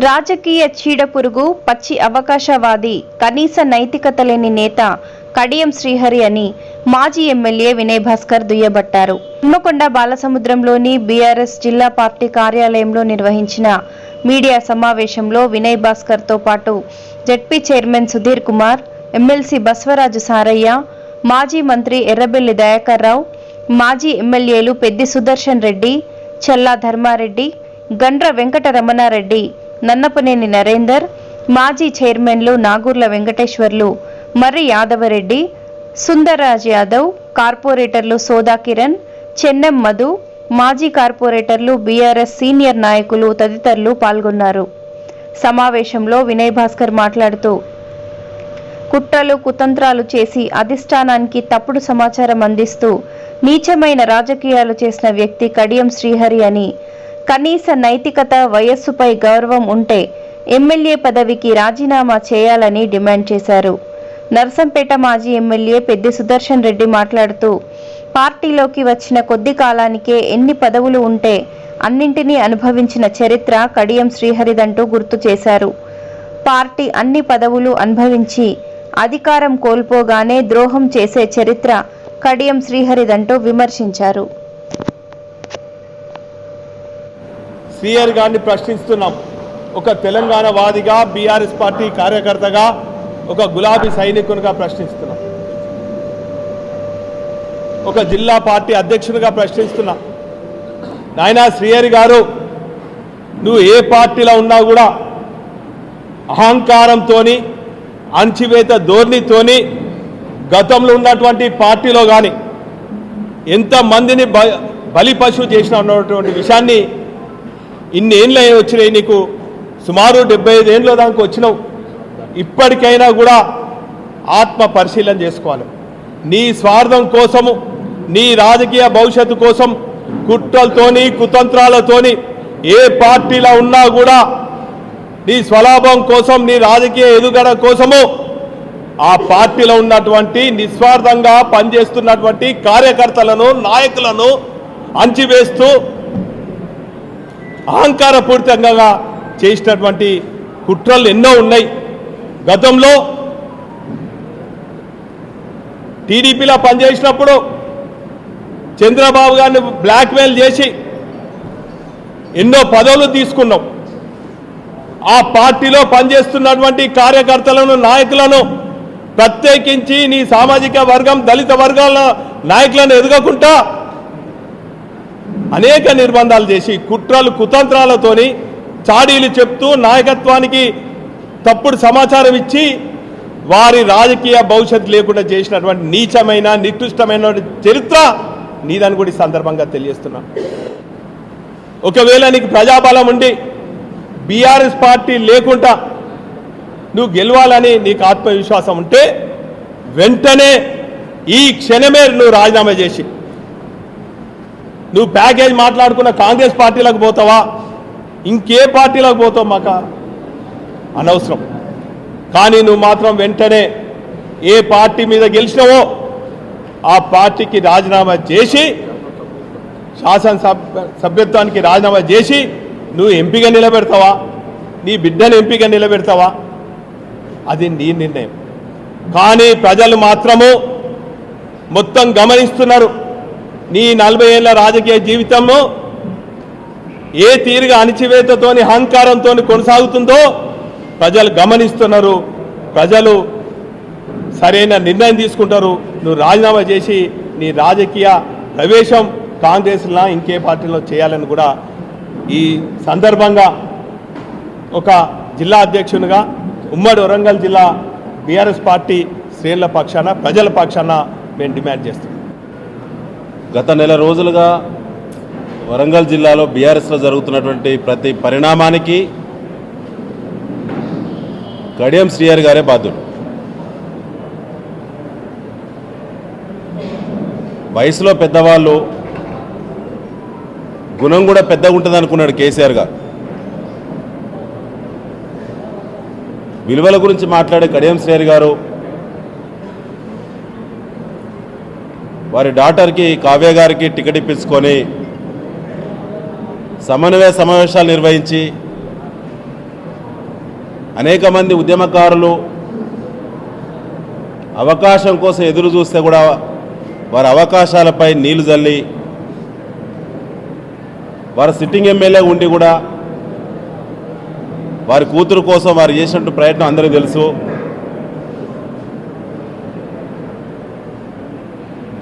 రాజకీయ చీడపురుగు పచ్చి అవకాశవాది కనీస నైతికత లేని నేత కడియం శ్రీహరి అని మాజీ ఎమ్మెల్యే వినయ్ భాస్కర్ దుయ్యబట్టారు. హన్మకొండ బాలసముద్రంలోని బీఆర్ఎస్ జిల్లా పార్టీ కార్యాలయంలో నిర్వహించిన మీడియా సమావేశంలో వినయ్ భాస్కర్తో పాటు ZP chairman Sudheer Kumar MLC Baswaraju Saraiah మాజీ మంత్రి ఎర్రబెల్లి దయాకర్ రావు మాజీ ఎమ్మెల్యేలు పెద్ది సుదర్శన్ రెడ్డి చల్లా ధర్మారెడ్డి గండ్ర వెంకట రమణారెడ్డి నన్నపనేని నరేందర్ మాజీ చైర్మన్లు నాగూర్ల వెంకటేశ్వర్లు మర్రి యాదవరెడ్డి సుందర్రాజ్ యాదవ్ కార్పొరేటర్లు సోదా కిరణ్ చెన్నెం మధు మాజీ కార్పొరేటర్లు బీఆర్ఎస్ సీనియర్ నాయకులు తదితరులు పాల్గొన్నారు. సమావేశంలో వినయ్ భాస్కర్ మాట్లాడుతూ కుట్రలు కుతంత్రాలు చేసి అధిష్టానానికి తప్పుడు సమాచారం అందిస్తూ నీచమైన రాజకీయాలు చేసిన వ్యక్తి కడియం శ్రీహరి అని కనీస నైతికత వయస్సుపై గౌరవం ఉంటే ఎమ్మెల్యే పదవికి రాజీనామా చేయాలని డిమాండ్ చేశారు. నర్సంపేట మాజీ ఎమ్మెల్యే పెద్ది సుదర్శన్ రెడ్డి మాట్లాడుతూ పార్టీలోకి వచ్చిన కొద్ది కాలానికే ఎన్ని పదవులు ఉంటే అన్నింటినీ అనుభవించిన చరిత్ర కడియం శ్రీహరిదంటూ గుర్తు చేశారు. పార్టీ అన్ని పదవులు అనుభవించి అధికారం కోల్పోగానే ద్రోహం చేసే చరిత్ర కడియం శ్రీహరిదంటూ విమర్శించారు. శ్రీహరి గారిని ప్రశ్నిస్తున్నాం. ఒక తెలంగాణ వాదిగా బీఆర్ఎస్ పార్టీ కార్యకర్తగా ఒక గులాబీ సైనికునిగా ప్రశ్నిస్తున్నాం. ఒక జిల్లా పార్టీ అధ్యక్షునిగా ప్రశ్నిస్తున్నా. నాయనా శ్రీహరి గారు నువ్వు ఏ పార్టీలో ఉన్నా కూడా అహంకారంతోని అణచివేత ధోరణితోని గతంలో ఉన్నటువంటి పార్టీలో కానీ ఎంతమందిని బ బలి పశువు చేసిన ఉన్నటువంటి విషయాన్ని ఇన్ని అయి వచ్చినాయి నీకు? సుమారు డెబ్బై ఐదు దానికి వచ్చినావు. ఇప్పటికైనా కూడా ఆత్మ పరిశీలన చేసుకోవాలి. నీ స్వార్థం కోసము నీ రాజకీయ భవిష్యత్తు కోసం కుట్రలతోని కుతంత్రాలతోని ఏ పార్టీలో ఉన్నా కూడా నీ స్వలాభం కోసం నీ రాజకీయ ఎదుగడ కోసము ఆ పార్టీలో ఉన్నటువంటి నిస్వార్థంగా పనిచేస్తున్నటువంటి కార్యకర్తలను నాయకులను అంచివేస్తూ అహంకారపూరితంగా చేసినటువంటి కుట్రలు ఎన్నో ఉన్నాయి. గతంలో టీడీపీలో పనిచేసినప్పుడు చంద్రబాబు గారిని బ్లాక్మెయిల్ చేసి ఎన్నో పదవులు తీసుకున్నాం. ఆ పార్టీలో పనిచేస్తున్నటువంటి కార్యకర్తలను నాయకులను ప్రత్యేకించి నీ సామాజిక వర్గం దళిత వర్గాల నాయకులను ఎదుగకుండా అనేక నిర్బంధాలు చేసి కుట్రలు కుతంత్రాలతోని చాడీలు చెప్తూ నాయకత్వానికి తప్పుడు సమాచారం ఇచ్చి వారి రాజకీయ భవిష్యత్తు లేకుండా చేసినటువంటి నీచమైన నికృష్టమైన చరిత్ర నీదని కూడా ఈ సందర్భంగా తెలియజేస్తున్నా. ఒకవేళ నీకు ప్రజాబలం ఉండి బీఆర్ఎస్ పార్టీ లేకుండా నువ్వు గెలవాలని నీకు ఆత్మవిశ్వాసం ఉంటే వెంటనే ఈ క్షణమే నువ్వు రాజీనామా చేసి నువ్వు ప్యాకేజ్ మాట్లాడుకున్న కాంగ్రెస్ పార్టీలకు పోతావా? ఇంకే పార్టీలకు పోతావు మాక? అనవసరం. కానీ నువ్వు మాత్రం వెంటనే ఏ పార్టీ మీద గెలిచినావో ఆ పార్టీకి రాజీనామా చేసి శాసనసభ సభ్యత్వానికి రాజీనామా చేసి నువ్వు ఎంపీగా నిలబెడతావా? నీ బిడ్డను ఎంపీగా నిలబెడతావా? అది నీ నిర్ణయం. కానీ ప్రజలు మాత్రము మొత్తం గమనిస్తున్నారు. నీ నలభై ఏళ్ళ రాజకీయ జీవితంలో ఏ తీరుగా అణిచివేతతోని అహంకారంతో కొనసాగుతుందో ప్రజలు గమనిస్తున్నారు. ప్రజలు సరైన నిర్ణయం తీసుకుంటారు. నువ్వు రాజీనామా చేసి నీ రాజకీయ ప్రవేశం కాంగ్రెస్లో ఇంకే పార్టీలో చేయాలని కూడా ఈ సందర్భంగా ఒక జిల్లా అధ్యక్షునిగా ఉమ్మడి వరంగల్ జిల్లా బీఆర్ఎస్ పార్టీ శ్రేణుల పక్షాన ప్రజల పక్షాన మేము డిమాండ్ చేస్తున్నాం. గత నెల రోజులుగా వరంగల్ జిల్లాలో బీఆర్ఎస్లో జరుగుతున్నటువంటి ప్రతి పరిణామానికి కడియం శ్రీహరి గారే బాధ్యుడు వయసులో పెద్దవాళ్ళు గుణం కూడా పెద్దగా ఉంటుంది అనుకున్నాడు కేసీఆర్ గారు. విలువల గురించి మాట్లాడే కడియం శ్రీహరి గారు వారి డాటర్కి కావ్య గారికి టికెట్ ఇప్పించుకొని సమన్వయ సమావేశాలు నిర్వహించి అనేక మంది ఉద్యమకారులు అవకాశం కోసం ఎదురు చూస్తే కూడా వారి అవకాశాలపై నీళ్ళు జల్లి వారు సిట్టింగ్ ఎమ్మెల్యే ఉండి కూడా వారి కూతురు కోసం వారు చేసినట్టు ప్రయత్నం అందరికీ తెలుసు.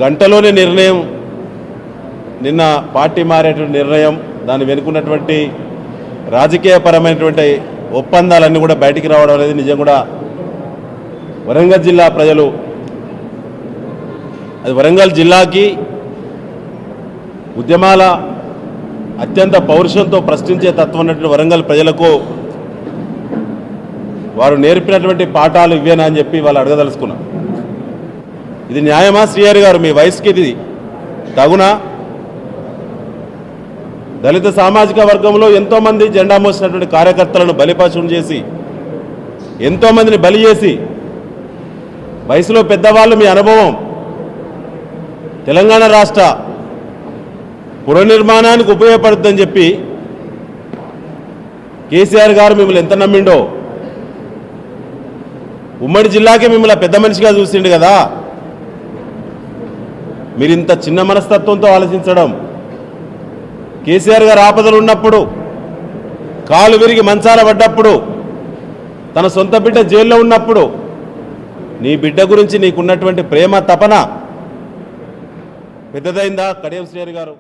గంటలోనే నిర్ణయం. నిన్న పార్టీ మారేటువంటి నిర్ణయం దాన్ని వెనుకున్నటువంటి రాజకీయపరమైనటువంటి ఒప్పందాలన్నీ కూడా బయటికి రావడం అనేది నిజం కూడా. వరంగల్ జిల్లా ప్రజలు అది వరంగల్ జిల్లాకి ఉద్యమాల అత్యంత పౌరుషంతో ప్రశ్నించే తత్వం ఉన్నటువంటి వరంగల్ ప్రజలకు వారు నేర్పినటువంటి పాఠాలు ఇవేనా అని చెప్పి వాళ్ళు అడగదలుచుకున్నారు ఇది న్యాయమా శ్రీహరి గారు? మీ వయసుకి ఇది తగునా? దళిత సామాజిక వర్గంలో ఎంతోమంది జెండా మోసినటువంటి కార్యకర్తలను బలిపశం చేసి ఎంతోమందిని బలి చేసి వయసులో పెద్దవాళ్ళు మీ అనుభవం. తెలంగాణ రాష్ట్ర పునర్నిర్మాణానికి ఉపయోగపడుతుందని చెప్పి కేసీఆర్ గారు మిమ్మల్ని ఎంత నమ్మిండో? ఉమ్మడి జిల్లాకే మిమ్మల్ని పెద్ద మనిషిగా చూసిండు కదా? మీరు ఇంత చిన్న మనస్తత్వంతో ఆలోచించడం. కేసీఆర్ గారు ఆపదలు ఉన్నప్పుడు కాలు విరిగి మంచాల పడ్డప్పుడు తన సొంత బిడ్డ జైల్లో ఉన్నప్పుడు నీ బిడ్డ గురించి నీకున్నటువంటి ప్రేమ తపన పెద్దదైందా? కడియం శ్రీహరి గారు.